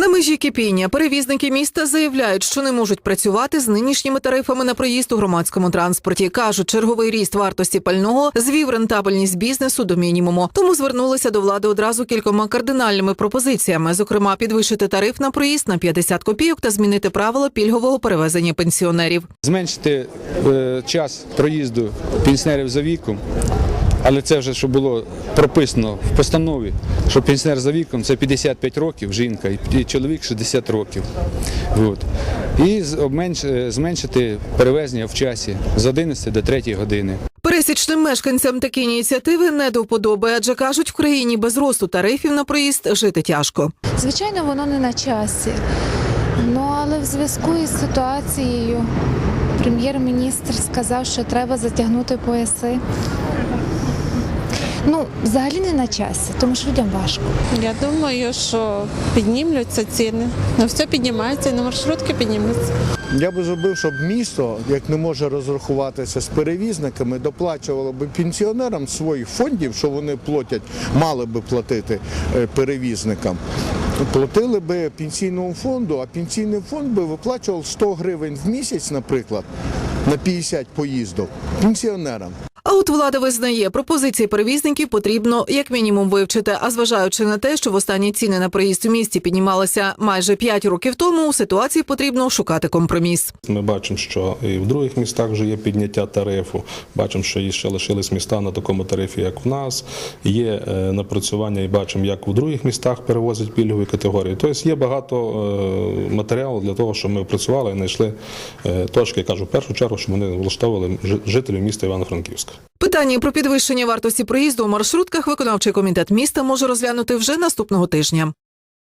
На межі кипіння перевізники міста заявляють, що не можуть працювати з нинішніми тарифами на проїзд у громадському транспорті. кажуть, черговий ріст вартості пального звів рентабельність бізнесу до мінімуму. Тому звернулися до влади одразу кількома кардинальними пропозиціями, зокрема, підвищити тариф на проїзд на 50 копійок та змінити правила пільгового перевезення пенсіонерів. зменшити е, час проїзду пенсіонерів за віком. Але це вже що було прописано в постанові, що пенсіонер за віком це 55 років, жінка, і чоловік 60 років. От. І з- обменш- е, зменшити перевезення в часі з 11 до 3 години. Пересічним мешканцям такі ініціативи не до вподоби, адже кажуть, в країні без росту тарифів на проїзд жити тяжко. Звичайно, воно не на часі. Ну але в зв'язку із ситуацією прем'єр-міністр сказав, що треба затягнути пояси. Ну, взагалі не на часі, тому що людям важко. Я думаю, що піднімуться ціни. На все піднімається, і на маршрутки піднімуться. Я би зробив, щоб місто, як не може розрахуватися з перевізниками, доплачувало би пенсіонерам своїх фондів, що вони платять, мали би платити е, перевізникам. Платили би пенсійному фонду, а пенсійний фонд би виплачував 100 гривень в місяць, наприклад, на 50 поїздок пенсіонерам. А от влада визнає, пропозиції перевізників потрібно як мінімум вивчити. А зважаючи на те, що в останні ціни на проїзд у місті піднімалися майже 5 років тому, у ситуації потрібно шукати компроміс. Ми бачимо, що і в других містах вже є підняття тарифу. Бачимо, що ще лишились міста на такому тарифі, як в нас. Є е, напрацювання і бачимо, як у других містах перевозять пільгові категорії. Тобто є багато е, матеріалу для того, щоб ми працювали і знайшли е, точки. Я кажу, в першу чергу, щоб вони влаштовували жителів міста Івано-Франківська. Питання про підвищення вартості проїзду у маршрутках виконавчий комітет міста може розглянути вже наступного тижня.